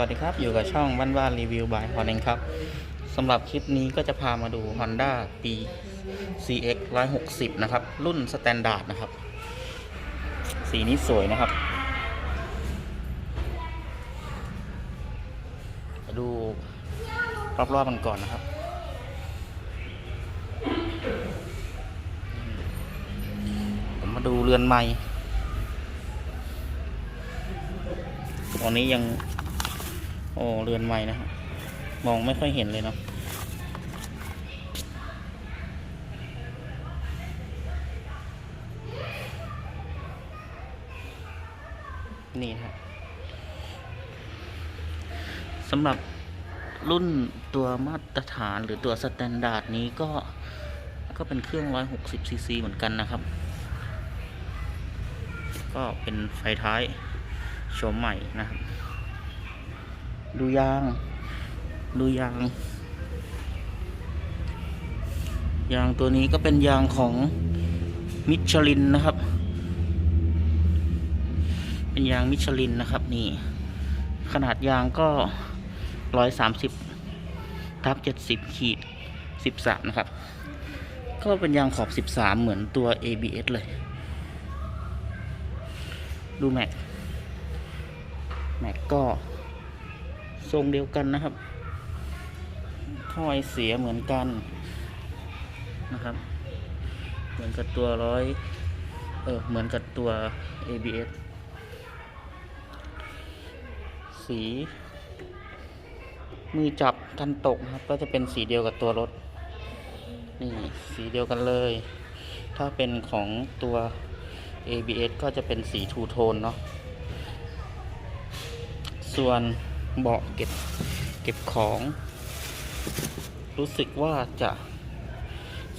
วัสดีครับ อยู่กับช่องบ้านบ้านรีวิวบายฮอนเองครับสำหรับคลิปนี้ก็จะพามาดู Honda ปี CX 160 นะครับ รุ่นสแตนดาร์ดนะครับ สีนี้สวยนะครับมาดูรอบๆมันก่อนนะครับผมมาดูเรือนไม้ตอนนี้ยัง โอ้เรือนไม้นะครับมองไม่ค่อยเห็นเลยเนาะนี่ครับสำหรับรุ่นตัวมาตรฐานหรือตัวสแตนดาร์ดนี้ก็ก็เป็นเครื่อง 160ซีซีเหมือนกันนะครับ ก็เป็นไฟท้ายโฉมใหม่นะครับ ดูยาง ดูยาง ยางตัวนี้ก็เป็นยางของมิชลินนะครับ เป็นยางมิชลินนะครับนี่ ขนาดยางก็ร้อยสามสิบทับเจ็ดสิบขีดสิบสามนะครับ ก็เป็นยางขอบสิบสามเหมือนตัว ABS เลย ดูแม็ก แม็กก็ ทรงเดียวกันนะครับท่อไอเสียเหมือนกันนะครับ เหมือนกับตัวร้อยเออเหมือนกับตัว ABS สีมือจับทันตกนะครับ ก็จะเป็นสีเดียวกับตัวรถ นี่สีเดียวกันเลย ถ้าเป็นของตัว ABS ก็จะเป็นสีทูโทนเนาะส่วน เบาะเก็บเก็บของ รู้สึกว่าจะ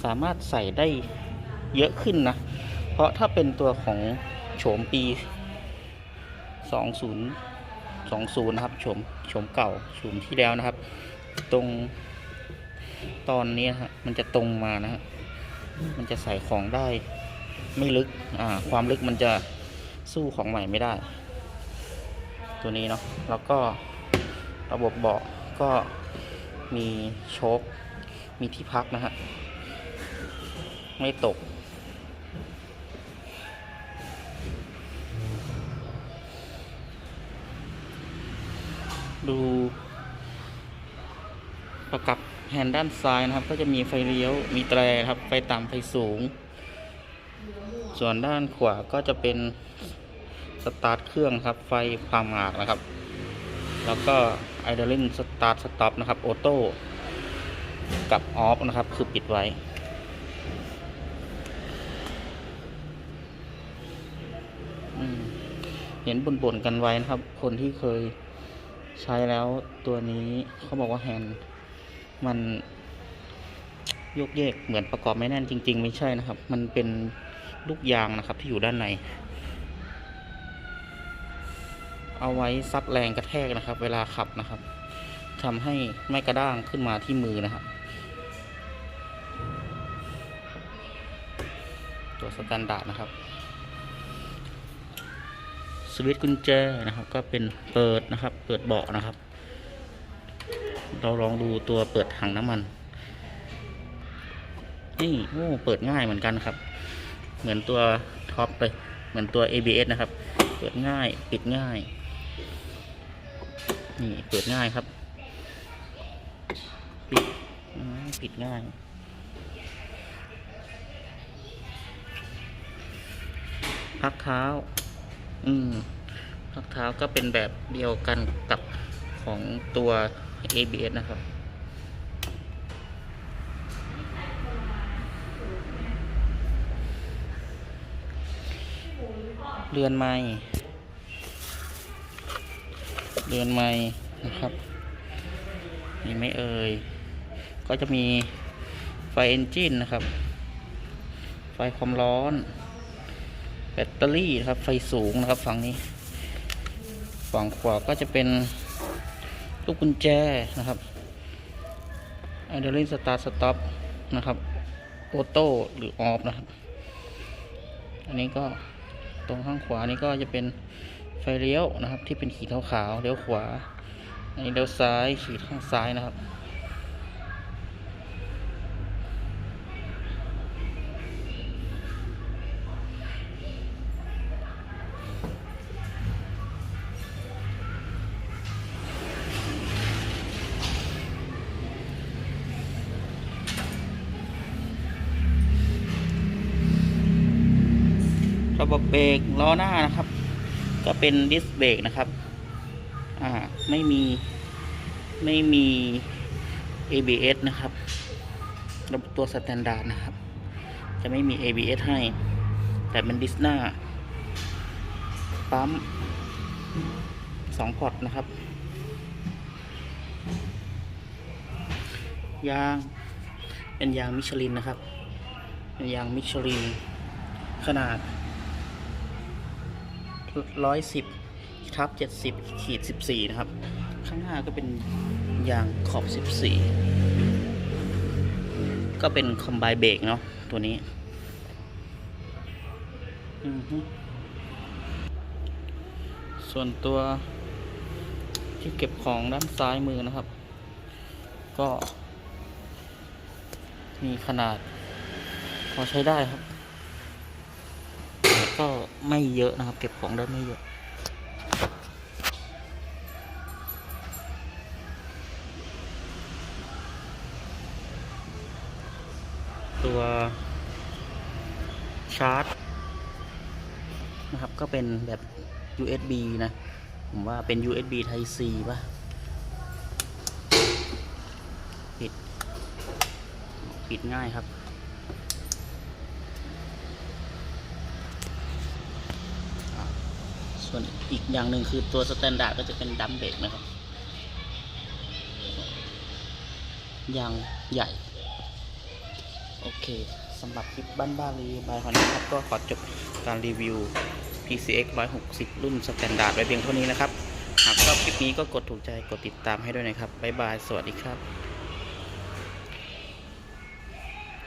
สามารถใส่ได้เยอะขึ้นนะ เพราะถ้าเป็นตัวของโฉมปี 20 20 นะครับโฉมโฉมเก่าโฉมที่แล้วนะครับ ตรงตอนนี้ฮะมันจะตรงมานะฮะมันจะใส่ของได้ไม่ลึกอ่าความลึกมันจะสู้ของใหม่ไม่ได้ ตัวนี้เนาะแล้วก็ ระบบเบาะก็มีโชคมีที่พักนะฮะ ไม่ตก ดูประกับแฮนด์ด้านซ้ายนะครับ ก็จะมีไฟเลี้ยว มีแตรครับ ไฟต่ำไฟสูง ส่วนด้านขวาก็จะเป็นสตาร์ทเครื่องครับ ไฟความหมากนะครับ แล้วก็ idling start stop นะครับออโต้กับออฟนะครับ คือปิดไว้ เห็นบ่นๆกันไว้นะครับ คนที่เคยใช้แล้วตัวนี้เขาบอกว่าแฮนด์มันโยกเยกเหมือนประกอบไม่แน่นจริง ๆ ไม่ใช่นะครับ มันเป็นลูกยางนะครับที่อยู่ด้านใน เอาไว้ซับแรงกระแทกนะครับ เวลาขับนะครับทำให้ไม่กระด้างขึ้นมาที่มือนะครับ ตัวสแตนดาร์ดนะครับสวิตช์กุญแจนะครับ ก็เป็นเปิดนะครับ เปิดเบาะนะครับ เราลองดูตัวเปิดถังน้ำมันนี่โอ้เปิดง่ายเหมือนกันครับ เหมือนตัวท็อปเลย เหมือนตัว ABS นะครับ เปิดง่าย ปิดง่าย นี่เปิดง่ายครับ ปิดปิดง่าย พักเท้า อืม พักเท้าก็เป็นแบบเดียวกันกับของตัว ABS นะครับเรือนไม้ เรือนไม้นะครับมีไม่เอ่ย ก็จะมีไฟเอนจินนะครับ ไฟความร้อน แบตเตอรี่นะครับ ไฟสูงนะครับฝั่งนี้ ฝั่งขวาก็จะเป็นลูกกุญแจนะครับไอเดลินสตาร์สต็อปนะครับโอโต้หรือออฟนะครับ อันนี้ก็ตรงข้างขวานี่ก็จะเป็น ไฟเลี้ยวนะครับที่เป็นขีดขาวๆเลี้ยวขวา อันนี้เลี้ยวซ้ายขีดข้างซ้ายนะครับ ระบบเบรกล้อหน้านะครับ ก็เป็นดิสเบรกนะครับ อ่า ไม่มี ไม่มี ABS นะครับ ระบบตัวสแตนดาร์ดนะครับ จะไม่มี ABS ให้ แต่เป็นดิสหน้า ปั๊มสองพอร์ตนะครับ ยาง เป็นยางมิชลินนะครับ เป็นยางมิชลินขนาด ร้อยสิบทับเจ็ดสิบขีดสิบสี่นะครับ ข้างหน้าก็เป็นยางขอบสิบสี่ก็เป็นคอมไบเบรกเนาะตัวนี้ส่วนตัวที่เก็บของด้านซ้ายมือนะครับ ก็มีขนาด พอใช้ได้ครับ ก็ไม่เยอะนะครับ เก็บของได้ไม่เยอะตัว ชาร์จ นะครับ ก็เป็นแบบ USB นะ ผมว่าเป็น USB Type C ป่ะปิด ปิดง่ายครับ ส่วนอีกอย่างหนึ่งคือตัวสแตนดาร์ดก็จะเป็นดัมเบรกนะครับยางใหญ่ โอเคสำหรับคลิปบ้านๆรีวิวบายคอนนะครับ ก็ขอจบการรีวิว PCX 160 รุ่นสแตนดาร์ดไว้เพียงเท่านี้นะครับ หากชอบคลิปนี้ก็กดถูกใจกดติดตามให้ด้วยนะครับ บ๊ายบาย สวัสดีครับ